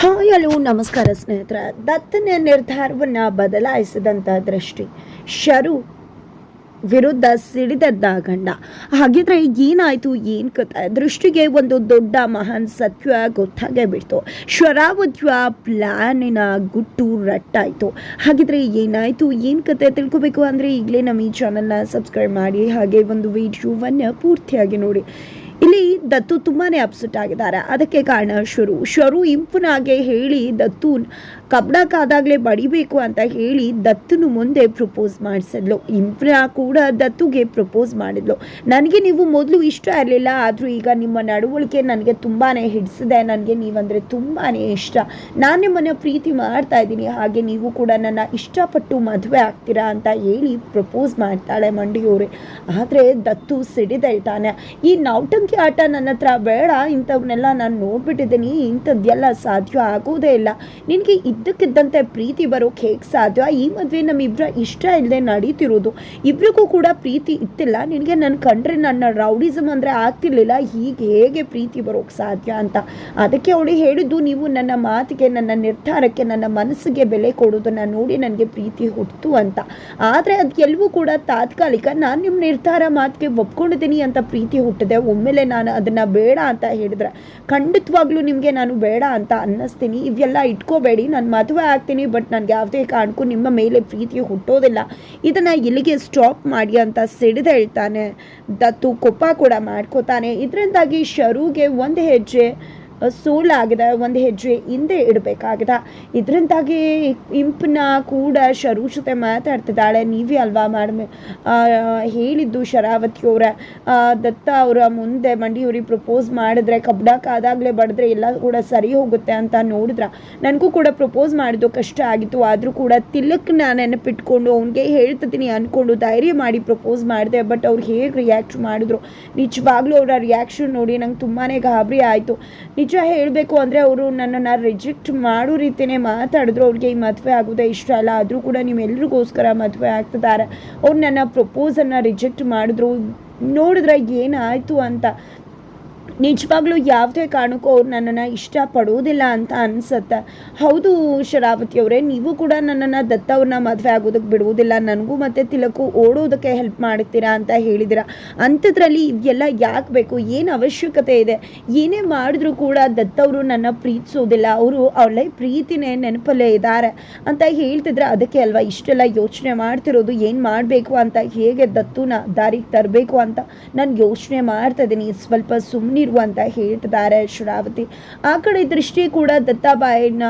Hi hello, ನಮಸ್ಕಾರ ಸ್ನೇಹಿತರ. ದತ್ತನ ನಿರ್ಧಾರವನ್ನು ಬದಲಾಯಿಸಿದಂಥ ದೃಷ್ಟಿ. ಶರು ವಿರುದ್ಧ ಸಿಡಿದದ್ದ ಗಂಡ ಹಾಗಿದ್ರೆ ಏನಾಯಿತು, ಏನು ಕತೆ ದೃಷ್ಟಿಗೆ ಒಂದು ದೊಡ್ಡ ಮಹಾನ್ ಸತ್ಯ ಗೊತ್ತಾಗೇ ಬಿಡ್ತು. ಶರಾವತಿಯ ಪ್ಲ್ಯಾನಿನ ಗುಟ್ಟು ರಟ್ಟಾಯಿತು. ಹಾಗಿದ್ರೆ ಏನಾಯಿತು, ಏನು ಕತೆ ತಿಳ್ಕೊಬೇಕು ಅಂದರೆ ಈಗಲೇ ನಮ್ಮ ಈ ಚಾನಲ್ನ ಸಬ್ಸ್ಕ್ರೈಬ್ ಮಾಡಿ, ಹಾಗೆ ಒಂದು ವಿಡಿಯೋವನ್ನು ಪೂರ್ತಿಯಾಗಿ ನೋಡಿ. ಇಲ್ಲಿ ದತ್ತು ತುಂಬಾನೇ ಅಪ್ಸೆಟ್ ಆಗಿದ್ದಾರೆ. ಅದಕ್ಕೆ ಕಾರಣ ಶುರು. ಶರು ಇಂಪುನಾಗೆ ಹೇಳಿ ದತ್ತು ಕಬ್ಬಣಕ್ಕಾದಾಗಲೇ ಬಡಿಬೇಕು ಅಂತ ಹೇಳಿ ದತ್ತನು ಮುಂದೆ ಪ್ರಪೋಸ್ ಮಾಡಿಸಿದ್ಲು. ಇಂಪುನ ಕೂಡ ದತ್ತುಗೆ ಪ್ರಪೋಸ್ ಮಾಡಿದ್ಲು. ನನಗೆ ನೀವು ಮೊದಲು ಇಷ್ಟ ಇರಲಿಲ್ಲ, ಆದರೂ ಈಗ ನಿಮ್ಮ ನಡವಳಿಕೆ ನನಗೆ ತುಂಬಾ ಹಿಡಿಸಿದೆ. ನನಗೆ ನೀವಂದರೆ ತುಂಬಾ ಇಷ್ಟ. ನಾನು ನಿಮ್ಮನ್ನು ಪ್ರೀತಿ ಮಾಡ್ತಾ ಇದ್ದೀನಿ. ಹಾಗೆ ನೀವು ಕೂಡ ನನ್ನ ಇಷ್ಟಪಟ್ಟು ಮದುವೆ ಆಗ್ತೀರಾ ಅಂತ ಹೇಳಿ ಪ್ರಪೋಸ್ ಮಾಡ್ತಾಳೆ ಮಂಡಿಯೋರೆ. ಆದರೆ ದತ್ತು ಸಿಡಿದೇಳ್ತಾನೆ. ಈ ನೌಟಂಕಿ ಆಟ ನನ್ನ ಹತ್ರ ಬೇಡ. ಇಂಥವನ್ನೆಲ್ಲ ನಾನು ನೋಡ್ಬಿಟ್ಟಿದ್ದೀನಿ. ಇಂಥದ್ದೆಲ್ಲ ಸಾಧ್ಯ ಆಗೋದೇ ಇಲ್ಲ. ನಿನಗೆ ಇದ್ದಕ್ಕಿದ್ದಂತೆ ಪ್ರೀತಿ ಬರೋಕೆ ಹೇಗೆ ಸಾಧ್ಯ? ಈ ಮದುವೆ ನಮ್ಮಿಬ್ಬರ ಇಷ್ಟ ಇಲ್ಲದೆ ನಡೀತಿರೋದು. ಇಬ್ರಿಗೂ ಕೂಡ ಪ್ರೀತಿ ಇತ್ತಿಲ್ಲ. ನಿನಗೆ ನನ್ನ ಕಂಡ್ರೆ ನನ್ನ ರೌಡಿಸಮ್ ಅಂದರೆ ಆಗ್ತಿರ್ಲಿಲ್ಲ. ಹೀಗೆ ಹೇಗೆ ಪ್ರೀತಿ ಬರೋಕೆ ಸಾಧ್ಯ ಅಂತ. ಅದಕ್ಕೆ ಅವಳು ಹೇಳಿದ್ದು, ನೀವು ನನ್ನ ಮಾತಿಗೆ, ನನ್ನ ನಿರ್ಧಾರಕ್ಕೆ, ನನ್ನ ಮನಸ್ಸಿಗೆ ಬೆಲೆ ಕೊಡೋದನ್ನು ನೋಡಿ ನನಗೆ ಪ್ರೀತಿ ಹುಟ್ಟಿತು ಅಂತ. ಆದರೆ ಅದು ಎಲ್ಲವೂ ಕೂಡ ತಾತ್ಕಾಲಿಕ. ನಾನು ನಿಮ್ಮ ನಿರ್ಧಾರ ಮಾತಿಗೆ ಒಪ್ಕೊಂಡಿದ್ದೀನಿ ಅಂತ ಪ್ರೀತಿ ಹುಟ್ಟಿದೆ. ಒಮ್ಮೆಲೆ ನಾನು ಅದನ್ನು ಬೇಡ ಅಂತ ಹೇಳಿದ್ರೆ ಖಂಡಿತವಾಗ್ಲೂ ನಿಮಗೆ ನಾನು ಬೇಡ ಅಂತ ಅನ್ನಿಸ್ತೀನಿ. ಇವೆಲ್ಲ ಇಟ್ಕೋಬೇಡಿ. ನಾನು ಮದುವೆ ಆಗ್ತೀನಿ, ಬಟ್ ನನಗೆ ಯಾವುದೇ ಕಾರಣಕ್ಕೂ ನಿಮ್ಮ ಮೇಲೆ ಪ್ರೀತಿ ಹುಟ್ಟೋದಿಲ್ಲ. ಇದನ್ನು ಇಲ್ಲಿಗೆ ಸ್ಟಾಪ್ ಮಾಡಿ ಅಂತ ಸಿಡಿದು ಹೇಳ್ತಾನೆ. ದತ್ತು ಕೊಪ್ಪ ಕೂಡ ಮಾಡ್ಕೋತಾನೆ. ಇದರಿಂದಾಗಿ ಶರುಗೆ ಒಂದು ಹೆಜ್ಜೆ ಸೋಲಾಗಿದೆ ಒಂದು ಹೆಜ್ಜೆ ಹಿಂದೆ ಇಡಬೇಕಾಗಿದೆ. ಇದರಿಂದಾಗಿ ಇಂಪನ ಕೂಡ ಶರು ಜೊತೆ ಮಾತಾಡ್ತಿದ್ದಾಳೆ. ನೀವೇ ಅಲ್ವಾ ಮೇಡಮ್? ಹೇಳಿದ್ದು ಶರಾವತಿಯವರ ದತ್ತ ಅವರ ಮುಂದೆ ಮಂಡಿಯವ್ರಿಗೆ ಪ್ರಪೋಸ್ ಮಾಡಿದ್ರೆ ಕಬ್ಬಡಕ್ಕಾದಾಗಲೇ ಬಡಿದ್ರೆ ಎಲ್ಲ ಕೂಡ ಸರಿ ಹೋಗುತ್ತೆ ಅಂತ ನೋಡಿದ್ರ? ನನಗೂ ಕೂಡ ಪ್ರಪೋಸ್ ಮಾಡಿದ್ದು ಕಷ್ಟ ಆಗಿತ್ತು. ಆದರೂ ಕೂಡ ತಿಲಕ್ನ ನೆನಪಿಟ್ಕೊಂಡು ಅವನಿಗೆ ಹೇಳ್ತಿದ್ದೀನಿ ಅಂದ್ಕೊಂಡು ಧೈರ್ಯ ಮಾಡಿ ಪ್ರಪೋಸ್ ಮಾಡಿದೆ. ಬಟ್ ಅವ್ರು ಹೇಗೆ ರಿಯಾಕ್ಟ್ ಮಾಡಿದ್ರು? ನಿಜವಾಗ್ಲೂ ಅವರ ರಿಯಾಕ್ಷನ್ ನೋಡಿ ನಂಗೆ ತುಂಬಾ ಗಾಬರಿ ಆಯಿತು. ನಿಜ ಹೇಳಬೇಕು ಅಂದರೆ ಅವರು ನನ್ನನ್ನು ರಿಜೆಕ್ಟ್ ಮಾಡೋ ರೀತಿಯೇ ಮಾತಾಡಿದ್ರು. ಅವ್ರಿಗೆ ಈ ಮದುವೆ ಆಗೋದೇ ಇಷ್ಟ ಅಲ್ಲ. ಆದರೂ ಕೂಡ ನೀವೆಲ್ರಿಗೋಸ್ಕರ ಮದುವೆ ಆಗ್ತಿದ್ದಾರೆ. ಅವ್ರು ನನ್ನ ಪ್ರಪೋಸನ್ನು ರಿಜೆಕ್ಟ್ ಮಾಡಿದ್ರು. ನೋಡಿದ್ರೆ ಏನಾಯಿತು ಅಂತ. ನಿಜವಾಗ್ಲೂ ಯಾವುದೇ ಕಾರಣಕ್ಕೂ ಅವ್ರು ನನ್ನನ್ನು ಇಷ್ಟಪಡೋದಿಲ್ಲ ಅಂತ ಅನಿಸುತ್ತೆ. ಹೌದು ಶರಾವತಿ ಅವರೇ, ನೀವು ಕೂಡ ನನ್ನನ್ನು ದತ್ತವ್ರನ್ನ ಮದುವೆ ಆಗೋದಕ್ಕೆ ಬಿಡುವುದಿಲ್ಲ. ನನಗೂ ಮತ್ತು ತಿಲಕು ಓಡೋದಕ್ಕೆ ಹೆಲ್ಪ್ ಮಾಡ್ತೀರಾ ಅಂತ ಹೇಳಿದಿರ ಅಂಥದ್ರಲ್ಲಿ ಇವೆಲ್ಲ ಯಾಕೆ ಬೇಕು? ಏನು ಅವಶ್ಯಕತೆ ಇದೆ? ಏನೇ ಮಾಡಿದ್ರೂ ಕೂಡ ದತ್ತವರು ನನ್ನ ಪ್ರೀತಿಸೋದಿಲ್ಲ. ಅವರು ಅವಳೆ ಪ್ರೀತಿನೇ ನೆನಪಲ್ಲೇ ಇದ್ದಾರೆ ಅಂತ ಹೇಳ್ತಿದ್ರೆ ಅದಕ್ಕೆ ಅಲ್ವಾ ಇಷ್ಟೆಲ್ಲ ಯೋಚನೆ ಮಾಡ್ತಿರೋದು? ಏನು ಮಾಡಬೇಕು ಅಂತ? ಹೇಗೆ ದತ್ತುನ ದಾರಿಗೆ ತರಬೇಕು ಅಂತ ನಾನು ಯೋಚನೆ ಮಾಡ್ತಾ ಇದ್ದೀನಿ. ಸ್ವಲ್ಪ ಸುಮ್ಮನಿರು ಅಂತ ಹೇಳ್ತಿದ್ದಾರೆ ಶರಾವತಿ ಆ ಕಡೆ ದೃಷ್ಟಿ ಕೂಡ ದತ್ತಾಬಾಯಿನ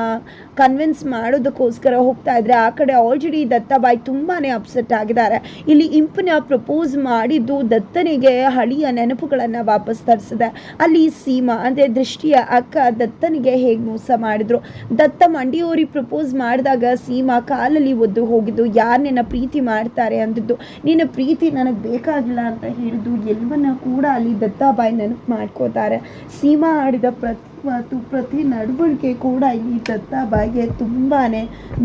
ಕನ್ವಿನ್ಸ್ ಮಾಡೋದಕ್ಕೋಸ್ಕರ ಹೋಗ್ತಾ ಇದ್ರೆ ಆ ಕಡೆ ಆಲ್ರೆಡಿ ದತ್ತಾಬಾಯಿ ತುಂಬಾ ಅಪ್ಸೆಟ್ ಆಗಿದ್ದಾರೆ. ಇಲ್ಲಿ ಇಂಪನ ಪ್ರಪೋಸ್ ಮಾಡಿದ್ದು ದತ್ತನಿಗೆ ಹಳಿಯ ನೆನಪುಗಳನ್ನು ವಾಪಸ್ ತರಿಸಿದೆ. ಅಲ್ಲಿ ಸೀಮಾ, ಅಂದರೆ ದೃಷ್ಟಿಯ ಅಕ್ಕ ದತ್ತನಿಗೆ ಹೇಗೆ ಮೋಸ ಮಾಡಿದ್ರು. ದತ್ತ ಮಂಡಿಯೋರಿ ಪ್ರಪೋಸ್ ಮಾಡಿದಾಗ ಸೀಮಾ ಕಾಲಲ್ಲಿ ಒದ್ದು ಹೋಗಿದ್ದು, ಯಾರು ನಿನ್ನ ಪ್ರೀತಿ ಮಾಡ್ತಾರೆ ಅಂದಿದ್ದು. ನಿನ್ನ ಪ್ರೀತಿ ನನಗೆ ಬೇಕಾಗಿಲ್ಲ ಅಂತ ಹೇಳಿದ್ದು, ಎಲ್ಲವನ್ನ ಕೂಡ ಅಲ್ಲಿ ದತ್ತಾಬಾಯಿ ನೆನಪು ಮಾಡ್ಕೋತಾರೆ ಸೀಮಾ ಆಡಿದ ಪ್ರತಿ ಮಾತು ಪ್ರತಿ ನಡವಳಿಕೆ ಕೂಡ ಈ ದತ್ತಾಬಾಯಿಗೆ ತುಂಬಾ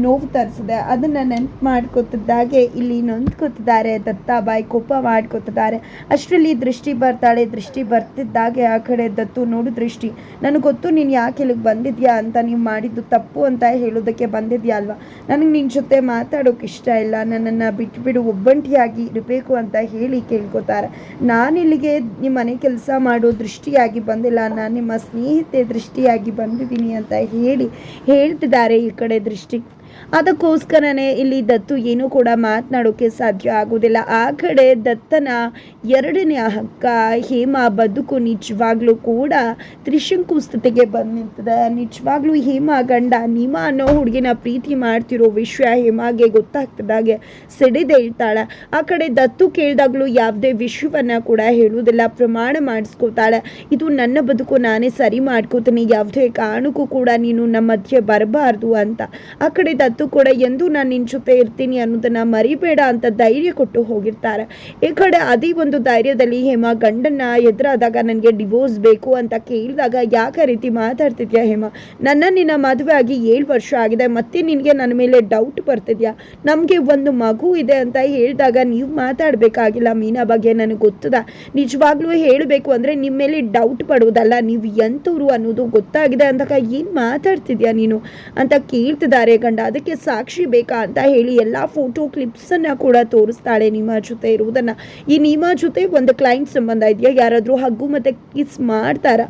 ನೋವು ತರಿಸಿದೆ. ಅದನ್ನು ನೆನಪು ಮಾಡ್ಕೊತಿದ್ದಾಗೆ ಇಲ್ಲಿ ನೊಂದ್ಕೊತಿದ್ದಾರೆ. ದತ್ತಾಬಾಯಿ ಕೋಪ ಮಾಡ್ಕೊತಿದ್ದಾರೆ. ಅಷ್ಟರಲ್ಲಿ ದೃಷ್ಟಿ ಬರ್ತಾಳೆ. ದೃಷ್ಟಿ ಬರ್ತಿದ್ದಾಗೆ ಆ ಕಡೆ ದತ್ತು, ನೋಡು ದೃಷ್ಟಿ, ನನಗೆ ಗೊತ್ತು ನೀನು ಯಾಕೆ ಇಲ್ಲಿಗೆ ಬಂದಿದ್ಯಾ ಅಂತ ನೀವು ಮಾಡಿದ್ದು ತಪ್ಪು ಅಂತ ಹೇಳೋದಕ್ಕೆ ಬಂದಿದ್ಯಾ ಅಲ್ವಾ? ನನಗೆ ನಿನ್ನ ಜೊತೆ ಮಾತಾಡೋಕೆ ಇಷ್ಟ ಇಲ್ಲ. ನನ್ನನ್ನು ಬಿಟ್ಟುಬಿಡು ಒಬ್ಬಂಟಿಯಾಗಿ ಇರಬೇಕು ಅಂತ ಹೇಳಿ ಕೇಳ್ಕೊತಾರೆ. ನಾನಿಲ್ಲಿಗೆ ನಿಮ್ಮ ಮನೆ ಕೆಲಸ ಮಾಡೋ ದೃಷ್ಟಿಯಾಗಿ ಬಂದಿಲ್ಲ. ನಾನು ನಿಮ್ಮ ಸ್ನೇಹಿತೆ ದೃಷ್ಟಿಯಾಗಿ ಬಂದಿದ್ದೀನಿ ಅಂತ ಹೇಳಿ ಹೇಳ್ತಿದ್ದಾರೆ ಈ ಕಡೆ ದೃಷ್ಟಿ ಅದಕ್ಕೋಸ್ಕರನೇ ಇಲ್ಲಿ ದತ್ತು ಏನೂ ಕೂಡ ಮಾತನಾಡೋಕ್ಕೆ ಸಾಧ್ಯ ಆಗೋದಿಲ್ಲ ಆ ಕಡೆ ದತ್ತನ ಎರಡನೇ ಹಕ್ಕ ಹೇಮಾ ಬದುಕು ನಿಜವಾಗ್ಲೂ ಕೂಡ ತ್ರಿಶಂಕು ಸ್ಥಿತಿಗೆ ಬಂದು ನಿಂತದೆ ನಿಜವಾಗ್ಲೂ ಹೇಮ ಗಂಡ ನೀಮ ಅನ್ನೋ ಹುಡುಗಿನ ಪ್ರೀತಿ ಮಾಡ್ತಿರೋ ವಿಷಯ ಹೇಮಾಗೆ ಗೊತ್ತಾಗ್ತದಾಗೆ ಸಿಡಿದೇಳ್ತಾಳೆ ಆ ಕಡೆ ದತ್ತು ಕೇಳಿದಾಗ್ಲೂ ಯಾವುದೇ ವಿಷಯವನ್ನು ಕೂಡ ಹೇಳುವುದಿಲ್ಲ, ಪ್ರಮಾಣ ಮಾಡಿಸ್ಕೋತಾಳೆ ಇದು ನನ್ನ ಬದುಕು, ನಾನೇ ಸರಿ ಮಾಡ್ಕೋತೀನಿ, ಯಾವುದೇ ಕಾರಣಕ್ಕೂ ಕೂಡ ನೀನು ನಮ್ಮ ಮಧ್ಯೆ ಬರಬಾರ್ದು ಅಂತ. ಆ ಕಡೆ ದತ್ತು ಕೂಡ ಎಂದು ನಾನು ನಿನ್ನ ಜೊತೆ ಇರ್ತೀನಿ ಅನ್ನೋದನ್ನ ಮರಿಬೇಡ ಅಂತ ಧೈರ್ಯ ಕೊಟ್ಟು ಹೋಗಿರ್ತಾರೆ. ಈ ಕಡೆ ಅದೇ ಒಂದು ಧೈರ್ಯದಲ್ಲಿ ಹೇಮ ಗಂಡನ್ನ ಎದುರಾದಾಗ ನನಗೆ ಡಿವೋರ್ಸ್ ಬೇಕು ಅಂತ ಕೇಳಿದಾಗ ಯಾಕೆ ರೀತಿ ಮಾತಾಡ್ತಿದ್ಯಾ ಹೇಮ? ನನ್ನ ನಿನ್ನ ಮದುವೆ ಆಗಿ ಏಳು ವರ್ಷ ಆಗಿದೆ, ಮತ್ತೆ ನಿನಗೆ ನನ್ನ ಮೇಲೆ ಡೌಟ್ ಬರ್ತಿದ್ಯಾ? ನಮಗೆ ಒಂದು ಮಗು ಇದೆ ಅಂತ ಹೇಳಿದಾಗ ನೀವು ಮಾತಾಡಬೇಕಾಗಿಲ್ಲ ಮೀನಾ ಬಗ್ಗೆ ನನಗೆ ಗೊತ್ತದ. ನಿಜವಾಗ್ಲೂ ಹೇಳಬೇಕು ಅಂದರೆ ನಿಮ್ಮ ಮೇಲೆ ಡೌಟ್ ಪಡುವುದಲ್ಲ, ನೀವು ಎಂಥವ್ರು ಅನ್ನೋದು ಗೊತ್ತಾಗಿದೆ ಅಂದಾಗ ಏನು ಮಾತಾಡ್ತಿದ್ಯಾ ನೀನು ಅಂತ ಕೇಳ್ತಿದ್ದಾರೆ ಗಂಡ. ಅದಕ್ಕೆ ಸಾಕ್ಷಿ ಬೇಕಾ ಅಂತ ಹೇಳಿ ಎಲ್ಲ ಫೋಟೋ ಕ್ಲಿಪ್ಸನ್ನು ಕೂಡ ತೋರಿಸ್ತಾಳೆ ನಿಮ್ಮ ಜೊತೆ ಇರುವುದನ್ನು. ಈ ನಿಮ್ಮ ಜೊತೆ ಒಂದು ಕ್ಲೈಂಟ್ ಸಂಬಂಧ ಇದೆಯಾ? ಯಾರಾದರೂ ಹಗ್ಗು ಮತ್ತು ಕಿಸ್ ಮಾಡ್ತಾರ?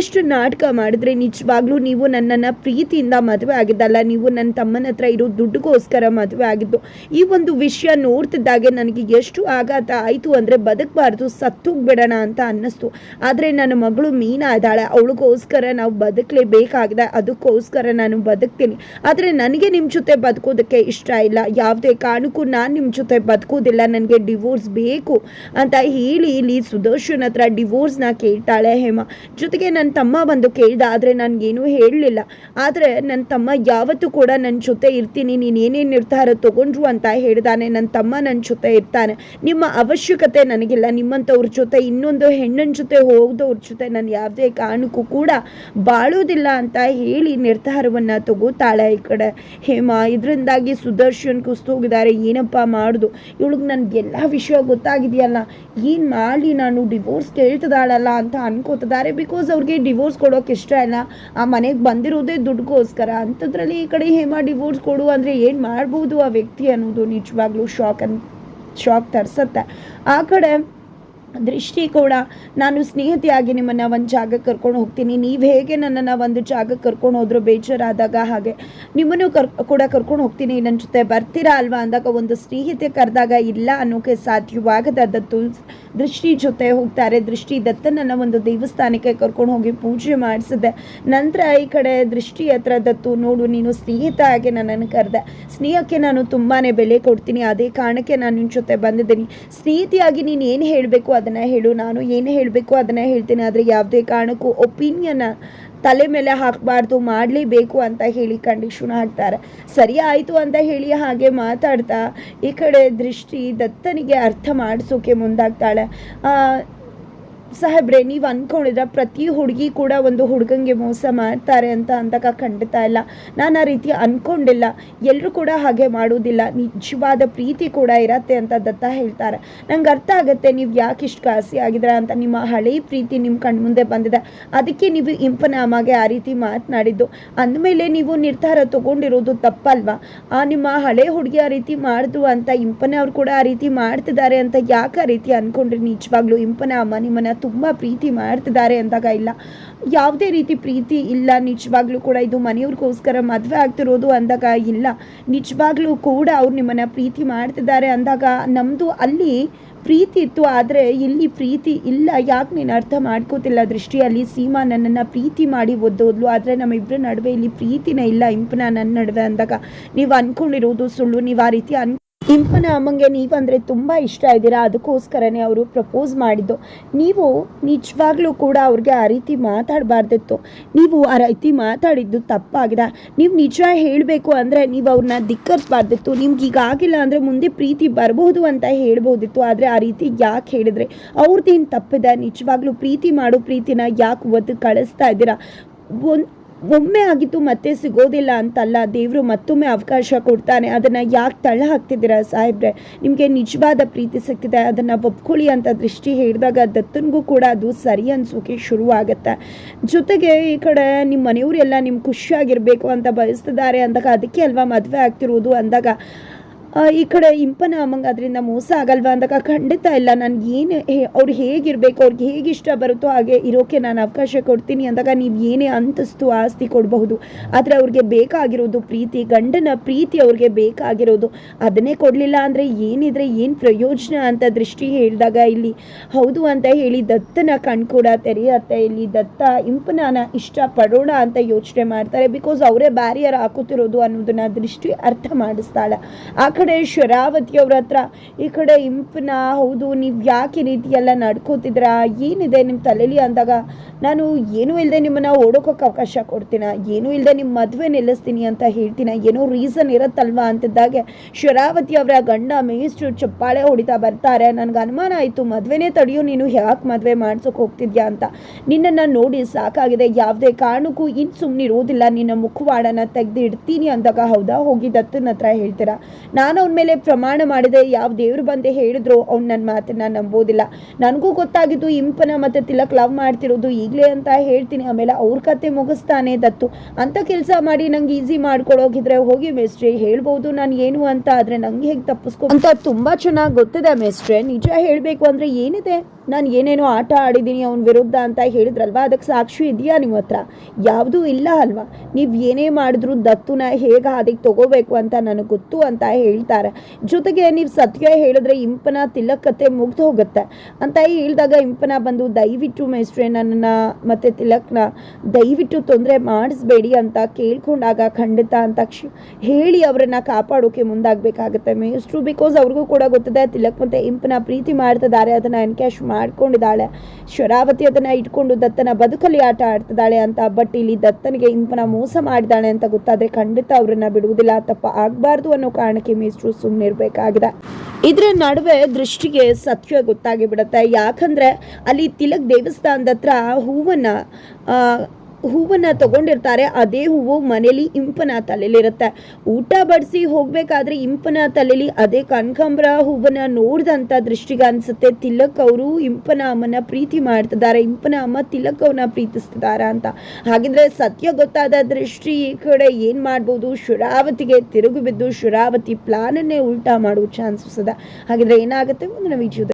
ಎಷ್ಟು ನಾಟಕ ಮಾಡಿದ್ರೆ ನಿಜವಾಗ್ಲೂ ನೀವು ನನ್ನನ್ನು ಪ್ರೀತಿಯಿಂದ ಮದುವೆ ಆಗಿದ್ದಲ್ಲ, ನೀವು ನನ್ನ ತಮ್ಮನ ಹತ್ರ ಇರೋ ದುಡ್ಡುಗೋಸ್ಕರ ಮದುವೆ ಆಗಿದ್ದು. ಈ ಒಂದು ವಿಷಯ ನೋಡ್ತಿದ್ದಾಗೆ ನನಗೆ ಎಷ್ಟು ಆಘಾತ ಆಯಿತು ಅಂದರೆ ಬದುಕಬಾರ್ದು, ಸತ್ತೋಗ್ಬಿಡೋಣ ಅಂತ ಅನ್ನಿಸ್ತು. ಆದರೆ ನನ್ನ ಮಗಳು ಮೀನಾ ಇದ್ದಾಳೆ, ಅವಳಿಗೋಸ್ಕರ ನಾವು ಬದುಕಲೇಬೇಕಾಗಿದೆ, ಅದಕ್ಕೋಸ್ಕರ ನಾನು ಬದುಕ್ತೀನಿ. ಆದರೆ ನನಗೆ ನಿಮ್ಮ ಜೊತೆ ಬದುಕೋದಕ್ಕೆ ಇಷ್ಟ ಇಲ್ಲ. ಯಾವುದೇ ಕಾರಣಕ್ಕೂ ನಾನು ನಿಮ್ಮ ಜೊತೆ ಬದುಕೋದಿಲ್ಲ ನನಗೆ ಡಿವೋರ್ಸ್ ಬೇಕು ಅಂತ ಹೇಳಿ ಇಲ್ಲಿ ಸುದರ್ಶನ್ ಹತ್ರ ಡಿವೋರ್ಸ್ನ ಕೇಳ್ತಾಳೆ ಹೇಮ. ಜೊತೆಗೆ ನನ್ನ ತಮ್ಮ ಬಂದು ಕೇಳ್ದ, ಆದರೆ ನನಗೇನು ಹೇಳಲಿಲ್ಲ. ಆದರೆ ನನ್ನ ತಮ್ಮ ಯಾವತ್ತೂ ಕೂಡ ನನ್ನ ಜೊತೆ ಇರ್ತೀನಿ. ನೀನು ಏನೇನು ನಿರ್ಧಾರ ತಗೊಂಡ್ರು ಅಂತ ಹೇಳ್ದಾನೆ. ನನ್ನ ತಮ್ಮ ನನ್ನ ಜೊತೆ ಇರ್ತಾನೆ. ನಿಮ್ಮ ಅವಶ್ಯಕತೆ ನನಗಿಲ್ಲ. ನಿಮ್ಮಂಥವ್ರ ಜೊತೆ, ಇನ್ನೊಂದು ಹೆಣ್ಣಿನ ಜೊತೆ ಹೋದವ್ರ ಜೊತೆ ನಾನು ಯಾವುದೇ ಕಾರಣಕ್ಕೂ ಕೂಡ ಬಾಳೋದಿಲ್ಲ ಅಂತ ಹೇಳಿ ನಿರ್ಧಾರವನ್ನು ತಗೋತಾಳೆ ಈ ಕಡೆ ಇದರಿಂದಾಗಿ ಸುದರ್ಶನ್ ಕುಸ್ತೋಗಿದ್ದಾರೆ ಏನಪ್ಪ ಮಾಡೋದು? ಇವಳಿಗೆ ನನಗೆಲ್ಲ ವಿಷಯ ಗೊತ್ತಾಗಿದೆಯಲ್ಲ. ಏನು ಮಾಡಲಿ ನಾನು? ಡಿವೋರ್ಸ್ ಕೇಳ್ತದಾಳಲ್ಲ ಅಂತ ಅನ್ಕೋತಿದ್ದಾರೆ. ಬಿಕಾಸ್ ಅವ್ರಿಗೆ ಡಿವೋರ್ಸ್ ಕೊಡೋಕೆ ಇಷ್ಟ ಇಲ್ಲ. ಆ ಮನೆಗೆ ಬಂದಿರೋದೇ ದುಡ್ಡುಗೋಸ್ಕರ. ಅಂಥದ್ರಲ್ಲಿ ಈ ಕಡೆ ಹೇಮಾ ಡಿವೋರ್ಸ್ ಕೊಡು ಅಂದರೆ ಏನು ಮಾಡ್ಬೋದು ಆ ವ್ಯಕ್ತಿ ಅನ್ನೋದು ನಿಜವಾಗ್ಲೂ ಶಾಕ್ ಅನ್ ಶಾಕ್ ತರಿಸತ್ತೆ. ಆ ಕಡೆ ದೃಷ್ಟಿ ಕೂಡ ನಾನು ಸ್ನೇಹಿತೆಯಾಗಿ ನಿಮ್ಮನ್ನು ಒಂದು ಜಾಗಕ್ಕೆ ಕರ್ಕೊಂಡು ಹೋಗ್ತೀನಿ. ನೀವು ಹೇಗೆ ನನ್ನನ್ನು ಒಂದು ಜಾಗಕ್ಕೆ ಕರ್ಕೊಂಡು ಹೋದ್ರು ಬೇಜಾರಾದಾಗ ಹಾಗೆ ನಿಮ್ಮನ್ನು ಕರ್, ಕೂಡ ಕರ್ಕೊಂಡು ಹೋಗ್ತೀನಿ. ನನ್ನ ಜೊತೆ ಬರ್ತೀರಾ ಅಲ್ವಾ ಅಂದಾಗ ಒಂದು ಸ್ನೇಹಿತೆ ಕರೆದಾಗ ಇಲ್ಲ ಅನ್ನೋಕೆ ಸಾಧ್ಯವಾಗದ ದತ್ತು ದೃಷ್ಟಿ ಜೊತೆ ಹೋಗ್ತಾರೆ. ದೃಷ್ಟಿ ದತ್ತನನ್ನು ಒಂದು ದೇವಸ್ಥಾನಕ್ಕೆ ಕರ್ಕೊಂಡು ಹೋಗಿ ಪೂಜೆ ಮಾಡಿಸಿದೆ. ನಂತರ ಈ ಕಡೆ ದೃಷ್ಟಿ ಹತ್ರ ದತ್ತು, ನೋಡು ನೀನು ಸ್ನೇಹಿತ ಆಗಿ ನನ್ನನ್ನು ಕರೆದೆ. ಸ್ನೇಹಕ್ಕೆ ನಾನು ತುಂಬಾ ಬೆಲೆ ಕೊಡ್ತೀನಿ. ಅದೇ ಕಾರಣಕ್ಕೆ ನಾನು ನಿನ್ನ ಜೊತೆ ಬಂದಿದ್ದೀನಿ. ಸ್ನೇಹಿತೆಯಾಗಿ ನೀನು ಏನು ಹೇಳಬೇಕು ಅದನ್ನು ಹೇಳು, ನಾನು ಏನೇ ಹೇಳಬೇಕು ಅದನ್ನು ಹೇಳ್ತೀನಿ, ಆದರೆ ಯಾವುದೇ ಕಾರಣಕ್ಕೂ ಒಪಿನಿಯನ್ ತಲೆ ಮೇಲೆ ಹಾಕಬಾರ್ದು, ಮಾಡಲೇಬೇಕು ಅಂತ ಹೇಳಿ ಕಂಡೀಷನ್ ಹಾಕ್ತಾರೆ. ಸರಿ ಆಯಿತು ಅಂತ ಹೇಳಿ ಹಾಗೆ ಮಾತಾಡ್ತಾ ಈ ಕಡೆ ದೃಷ್ಟಿ ದತ್ತನಿಗೆ ಅರ್ಥ ಮಾಡಿಸೋಕೆ ಮುಂದಾಗ್ತಾಳೆ. ಸಾಹೇಬ್ರೆ ನೀವು ಅಂದ್ಕೊಂಡಿದ್ರೆ ಪ್ರತಿ ಹುಡುಗಿ ಕೂಡ ಒಂದು ಹುಡುಗಂಗೆ ಮೋಸ ಮಾಡ್ತಾರೆ ಅಂತ ಅಂತಕ ಖಂಡಿತ ಇಲ್ಲ. ನಾನು ಆ ರೀತಿ ಅಂದ್ಕೊಂಡಿಲ್ಲ ಎಲ್ಲರೂ ಕೂಡ ಹಾಗೆ ಮಾಡೋದಿಲ್ಲ. ನಿಜವಾದ ಪ್ರೀತಿ ಕೂಡ ಇರತ್ತೆ ಅಂತ ದತ್ತ ಹೇಳ್ತಾರೆ. ನಂಗೆ ಅರ್ಥ ಆಗುತ್ತೆ ನೀವು ಯಾಕೆ ಇಷ್ಟು ಕಾಸಿ ಆಗಿದ್ರ ಅಂತ. ನಿಮ್ಮ ಹಳೆ ಪ್ರೀತಿ ನಿಮ್ಮ ಕಣ್ಮುಂದೆ ಬಂದಿದೆ. ಅದಕ್ಕೆ ನೀವು ಇಂಪನಾಮಾಗೆ ಆ ರೀತಿ ಮಾತನಾಡಿದ್ದು. ಅಂದಮೇಲೆ ನೀವು ನಿರ್ಧಾರ ತಗೊಂಡಿರೋದು ತಪ್ಪಲ್ವಾ? ಆ ನಿಮ್ಮ ಹಳೆ ಹುಡುಗಿ ಆ ರೀತಿ ಮಾಡಿದ್ರು ಅಂತ ಇಂಪನ ಅವ್ರು ಕೂಡ ಆ ರೀತಿ ಮಾಡ್ತಿದ್ದಾರೆ ಅಂತ ಯಾಕೆ ಆ ರೀತಿ ಅಂದ್ಕೊಂಡ್ರಿ ನಿಜವಾಗ್ಲೂ ಇಂಪನ ಅಮ್ಮ ನಿಮ್ಮನ್ನ ತುಂಬ ಪ್ರೀತಿ ಮಾಡ್ತಿದ್ದಾರೆ ಅಂದಾಗ ಇಲ್ಲ. ಯಾವುದೇ ರೀತಿ ಪ್ರೀತಿ ಇಲ್ಲ, ನಿಜವಾಗ್ಲೂ ಕೂಡ ಇದು ಮನೆಯವ್ರಿಗೋಸ್ಕರ ಮದುವೆ ಆಗ್ತಿರೋದು ಅಂದಾಗ ಇಲ್ಲ. ನಿಜವಾಗ್ಲೂ ಕೂಡ ಅವ್ರು ನಿಮ್ಮನ್ನ ಪ್ರೀತಿ ಮಾಡ್ತಿದ್ದಾರೆ ಅಂದಾಗ ನಮ್ಮದು ಅಲ್ಲಿ ಪ್ರೀತಿ ಇತ್ತು, ಆದರೆ ಇಲ್ಲಿ ಪ್ರೀತಿ ಇಲ್ಲ. ಯಾಕೆ ನೀನು ಅರ್ಥ ಮಾಡ್ಕೋತಿಲ್ಲ ದೃಷ್ಟಿಯಲ್ಲಿ? ಸೀಮಾ ನನ್ನನ್ನು ಪ್ರೀತಿ ಮಾಡಿ ಒದ್ದೋದ್ಲು, ಆದರೆ ನಮ್ಮಿಬ್ಬರ ನಡುವೆ ಇಲ್ಲಿ ಪ್ರೀತಿನೇ ಇಲ್ಲ ಇಂಪನ ನನ್ನ ನಡುವೆ ಅಂದಾಗ ನೀವು ಅಂದ್ಕೊಂಡಿರೋದು ಸುಳ್ಳು, ನೀವು ಆ ರೀತಿ ಅನ್ ಇಂಪನ ಅಮ್ಮಂಗೆ ನೀವಂದರೆ ತುಂಬ ಇಷ್ಟ ಇದ್ದೀರಾ ಅದಕ್ಕೋಸ್ಕರನೇ ಅವರು ಪ್ರಪೋಸ್ ಮಾಡಿದ್ದು. ನೀವು ನಿಜವಾಗ್ಲೂ ಕೂಡ ಅವ್ರಿಗೆ ಆ ರೀತಿ ಮಾತಾಡಬಾರ್ದಿತ್ತು. ನೀವು ಆ ರೀತಿ ಮಾತಾಡಿದ್ದು ತಪ್ಪಾಗಿದೆ. ನೀವು ನಿಜ ಹೇಳಬೇಕು ಅಂದರೆ ನೀವು ಅವ್ರನ್ನ ಧಿಕ್ಕರಿಸ್ಬಾರ್ದಿತ್ತು. ನಿಮ್ಗೆ ಈಗಾಗಿಲ್ಲ ಅಂದರೆ ಮುಂದೆ ಪ್ರೀತಿ ಬರಬಹುದು ಅಂತ ಹೇಳ್ಬೋದಿತ್ತು. ಆದರೆ ಆ ರೀತಿ ಯಾಕೆ ಹೇಳಿದರೆ? ಅವ್ರದ್ದೇನು ತಪ್ಪಿದೆ? ನಿಜವಾಗ್ಲೂ ಪ್ರೀತಿ ಮಾಡೋ. ಪ್ರೀತಿನ ಯಾಕೆ ಒದ್ದು ಕಳಿಸ್ತಾ ಇದ್ದೀರಾ? ಒಂದು ಒಮ್ಮೆ ಆಗಿತ್ತು ಮತ್ತೆ ಸಿಗೋದಿಲ್ಲ ಅಂತಲ್ಲ. ದೇವರು ಮತ್ತೊಮ್ಮೆ ಅವಕಾಶ ಕೊಡ್ತಾನೆ. ಅದನ್ನು ಯಾಕೆ ತಳ್ಳ ಹಾಕ್ತಿದ್ದೀರಾ ಸಾಹೇಬ್ರೆ? ನಿಮಗೆ ನಿಜವಾದ ಪ್ರೀತಿ ಸಿಗ್ತಿದೆ. ಅದನ್ನು ಒಪ್ಕೊಳ್ಳಿ ಅಂತ ದೃಷ್ಟಿ ಹೇಳಿದಾಗ ದತ್ತನಿಗೂ ಕೂಡ ಅದು ಸರಿ ಅನ್ಸೋಕೆ ಶುರುವಾಗುತ್ತೆ. ಜೊತೆಗೆ ಈ ಕಡೆ ನಿಮ್ಮ ಮನೆಯವರೆಲ್ಲ ನಿಮ್ಗೆ ಖುಷಿಯಾಗಿರಬೇಕು ಅಂತ ಬಯಸ್ತಿದ್ದಾರೆ ಅಂದಾಗ ಅದಕ್ಕೆ ಅಲ್ವಾ ಮದುವೆ ಆಗ್ತಿರೋದು ಅಂದಾಗ ಈ ಕಡೆ ಇಂಪನ ಅಮ್ಮಂಗೆ ಅದರಿಂದ ಮೋಸ ಆಗಲ್ವಾ ಅಂದಾಗ ಖಂಡಿತ ಇಲ್ಲ. ನನಗೆ ಏನು ಅವ್ರು ಹೇಗಿರಬೇಕು, ಅವ್ರಿಗೆ ಹೇಗೆ ಇಷ್ಟ ಬರುತ್ತೋ ಹಾಗೆ ಇರೋಕೆ ನಾನು ಅವಕಾಶ ಕೊಡ್ತೀನಿ ಅಂದಾಗ ನೀವು ಏನೇ ಅಂತಸ್ತು, ಆಸ್ತಿ ಕೊಡಬಹುದು. ಆದರೆ ಅವ್ರಿಗೆ ಬೇಕಾಗಿರೋದು ಪ್ರೀತಿ, ಗಂಡನ ಪ್ರೀತಿ ಅವ್ರಿಗೆ ಬೇಕಾಗಿರೋದು. ಅದನ್ನೇ ಕೊಡಲಿಲ್ಲ ಅಂದರೆ ಏನಿದ್ರೆ ಏನು ಪ್ರಯೋಜನ ಅಂತ ದೃಷ್ಟಿ ಹೇಳಿದಾಗ ಇಲ್ಲಿ, ಹೌದು ಅಂತ ಹೇಳಿ ದತ್ತನ ಕಣ್ ಕೂಡ ತೆರೆಯತ್ತೆ, ಇಲ್ಲಿ ದತ್ತ ಇಂಪನನ ಇಷ್ಟಪಡೋಣ ಅಂತ ಯೋಚನೆ ಮಾಡ್ತಾರೆ. ಬಿಕಾಸ್ ಅವರೇ ಬ್ಯಾರಿಯರ್ ಹಾಕುತ್ತಿರೋದು ಅನ್ನೋದನ್ನ ದೃಷ್ಟಿ ಅರ್ಥ ಮಾಡಿಸ್ತಾಳೆ. ಆ ಕಡೆ ಶರಾವತಿಯವ್ರ ಹತ್ರ, ಈ ಕಡೆ ಇಂಪನ ಹೌದು, ನೀವು ಯಾಕೆ ಈ ರೀತಿ ಎಲ್ಲ ನಡ್ಕೋತಿದ್ರಾ ಏನಿದೆ ನಿಮ್ಮ ತಲೆಲಿ ಅಂದಾಗ, ನಾನು ಏನೂ ಇಲ್ಲದೆ ನಿಮ್ಮನ್ನ ಓಡೋಕೋಕೆ ಅವಕಾಶ ಕೊಡ್ತೀನ, ಏನೂ ಇಲ್ಲದೆ ನಿಮ್ಮ ಮದುವೆ ನಿಲ್ಲಿಸ್ತೀನಿ ಅಂತ ಹೇಳ್ತೀನಿ, ಏನೋ ರೀಸನ್ ಇರುತ್ತಲ್ವಾ ಅಂತಿದ್ದಾಗೆ ಶರಾವತಿ ಅವರ ಗಂಡ ಮೇಷ್ಟ್ರು ಚಪ್ಪಾಳೆ ಹೊಡಿತಾ ಬರ್ತಾರೆ, ನನಗೆ ಅನುಮಾನ ಆಯಿತು, ಮದುವೆನೇ ತಡೆಯೋ ನೀನು ಯಾಕೆ ಮದುವೆ ಮಾಡ್ಸೋಕೆ ಹೋಗ್ತಿದ್ಯಾ ಅಂತ. ನಿನ್ನನ್ನು ನೋಡಿ ಸಾಕಾಗಿದೆ, ಯಾವುದೇ ಕಾರಣಕ್ಕೂ ಇನ್ನು ಸುಮ್ಮನಿರೋದಿಲ್ಲ ನಿನ್ನ ಮುಖವಾಡನ ತೆಗೆದು ಇಡ್ತೀನಿ ಅಂದಾಗ, ಹೌದಾ, ಹೋಗಿ ದತ್ತನ ಹತ್ರ ಹೇಳ್ತೀರಾ? ಅವನ ಮೇಲೆ ಪ್ರಮಾಣ ಮಾಡಿದೆ, ಯಾವ ದೇವ್ರು ಬಂದೆ ಹೇಳಿದ್ರು ಅವ್ನು ನನ್ನ ಮಾತನ್ನ ನಂಬೋದಿಲ್ಲ. ನನಗೂ ಗೊತ್ತಾಗಿದ್ದು ಇಂಪನ ಮತ್ತು ತಿಲಕ್ ಲವ್ ಮಾಡ್ತಿರೋದು ಈಗಲೇ ಅಂತ ಹೇಳ್ತೀನಿ. ಆಮೇಲೆ ಅವ್ರ ಕತೆ ಮುಗಿಸ್ತಾನೆ ದತ್ತು. ಅಂತ ಕೆಲಸ ಮಾಡಿ ನಂಗೆ ಈಸಿ ಮಾಡ್ಕೊಳೋಗಿದ್ರೆ ಹೋಗಿ ಮೇಸ್ಟ್ರಿ, ಹೇಳ್ಬೋದು ನಾನು ಏನು ಅಂತ, ಆದರೆ ನಂಗೆ ಹೇಗೆ ತಪ್ಪಿಸ್ಕೊ ಅಂತ ತುಂಬ ಚೆನ್ನಾಗಿ ಗೊತ್ತಿದೆ ಮೇಸ್ಟ್ರೆ. ನಿಜ ಹೇಳಬೇಕು ಅಂದರೆ ಏನಿದೆ? ನಾನು ಏನೇನೋ ಆಟ ಆಡಿದ್ದೀನಿ ಅವನ ವಿರುದ್ಧ ಅಂತ ಹೇಳಿದ್ರಲ್ವಾ? ಅದಕ್ಕೆ ಸಾಕ್ಷಿ ಇದೆಯಾ ನಿಮ್ಮ ಹತ್ರ? ಯಾವುದೂ ಇಲ್ಲ ಅಲ್ವಾ? ನೀವು ಏನೇ ಮಾಡಿದ್ರು ದತ್ತುನ ಹೇಗೆ ಅದಕ್ಕೆ ತಗೋಬೇಕು ಅಂತ ನನಗೆ ಗೊತ್ತು ಅಂತ ಹೇಳ್ತಾರೆ. ಜೊತೆಗೆ ನೀವು ಸತ್ಯ ಹೇಳಿದ್ರೆ ಇಂಪನ ತಿಲಕತೆ ಕತೆ ಮುಗ್ದು ಹೋಗುತ್ತೆ. ಅಂತ ಹೇಳಿದಾಗ ಇಂಪನ ಬಂದು, ದಯವಿಟ್ಟು ಮೇಸ್ಟ್ರೆ ನನ್ನನ್ನು ಮತ್ತು ತಿಲಕ್ನ ದಯವಿಟ್ಟು ತೊಂದರೆ ಮಾಡಿಸ್ಬೇಡಿ ಅಂತ ಕೇಳ್ಕೊಂಡಾಗ ಖಂಡಿತ ಅಂತ ಹೇಳಿ ಅವರನ್ನು ಕಾಪಾಡೋಕೆ ಮುಂದಾಗಬೇಕಾಗುತ್ತೆ ಮೇಸ್ಟ್ರು ಬಿಕಾಸ್ ಅವ್ರಿಗೂ ಕೂಡ ಗೊತ್ತಿದೆ, ತಿಲಕ್ ಮತ್ತು ಇಂಪನ ಪ್ರೀತಿ ಮಾಡ್ತಿದ್ದಾರೆ, ಅದನ್ನು ಎನ್ಕ್ಯಾಶ್ ಮಾಡ್ಕೊಂಡಿದ್ದಾಳೆ. ಶರಾವತಿ ಅದನ್ನು ಇಟ್ಕೊಂಡು ದತ್ತನ ಬದುಕಲ್ಲಿ ಆಟ ಆಡ್ತಿದ್ದಾಳೆ ಅಂತ ಬಟ್ ಇಲ್ಲಿ ದತ್ತನಿಗೆ ಇಂಪನ ಮೋಸ ಮಾಡಿದ್ದಾಳೆ ಅಂತ ಗೊತ್ತಾದರೆ ಖಂಡಿತ ಅವರನ್ನ ಬಿಡುವುದಿಲ್ಲ. ತಪ್ಪ ಆಗಬಾರ್ದು ಅನ್ನೋ ಕಾರಣಕ್ಕೆ ಮೇಸ್ಟ್ರು ಸುಮ್ಮನಿರಬೇಕಾಗಿದೆ ಇದರ ನಡುವೆ ದೃಷ್ಟಿಗೆ ಸತ್ಯ ಗೊತ್ತಾಗಿ ಬಿಡುತ್ತೆ ಯಾಕಂದ್ರೆ ಅಲ್ಲಿ ತಿಲಕ್ ದೇವಸ್ಥಾನದ ಹತ್ರ ಹೂವನ್ನ ಹೂವನ್ನ ತಗೊಂಡಿರ್ತಾರೆ, ಅದೇ ಹೂವು ಮನೇಲಿ ಇಂಪನ ತಲೆಯಲ್ಲಿರುತ್ತೆ ಊಟ ಬಡಿಸಿ ಹೋಗ್ಬೇಕಾದ್ರೆ ಇಂಪನ ತಲೆಯಲ್ಲಿ ಅದೇ ಕನಕಾಂಬ್ರ ಹೂವನ್ನ ನೋಡ್ದಂತ ದೃಷ್ಟಿಗೆ ಅನ್ಸುತ್ತೆ. ತಿಲಕ್ ಅವರು ಇಂಪನ ಅಮ್ಮನ ಪ್ರೀತಿ ಮಾಡ್ತಿದ್ದಾರೆ, ಇಂಪನ ಅಮ್ಮ ತಿಲಕ್ ಪ್ರೀತಿಸ್ತಿದ್ದಾರೆ ಅಂತ. ಹಾಗಿದ್ರೆ ಸತ್ಯ ಗೊತ್ತಾದ ದೃಷ್ಟಿ ಈ ಕಡೆ ಏನ್ ಮಾಡ್ಬೋದು? ಶುರಾವತಿಗೆ ತಿರುಗು ಬಿದ್ದು ಶುರಾವತಿ ಪ್ಲಾನನ್ನೇ ಉಲ್ಟಾ ಮಾಡೋ ಚಾನ್ಸಸ್ ಅದ ಹಾಗಿದ್ರೆ ಏನಾಗುತ್ತೆ? ಮುಂದಿನ ವಿಡಿಯೋದಲ್ಲಿ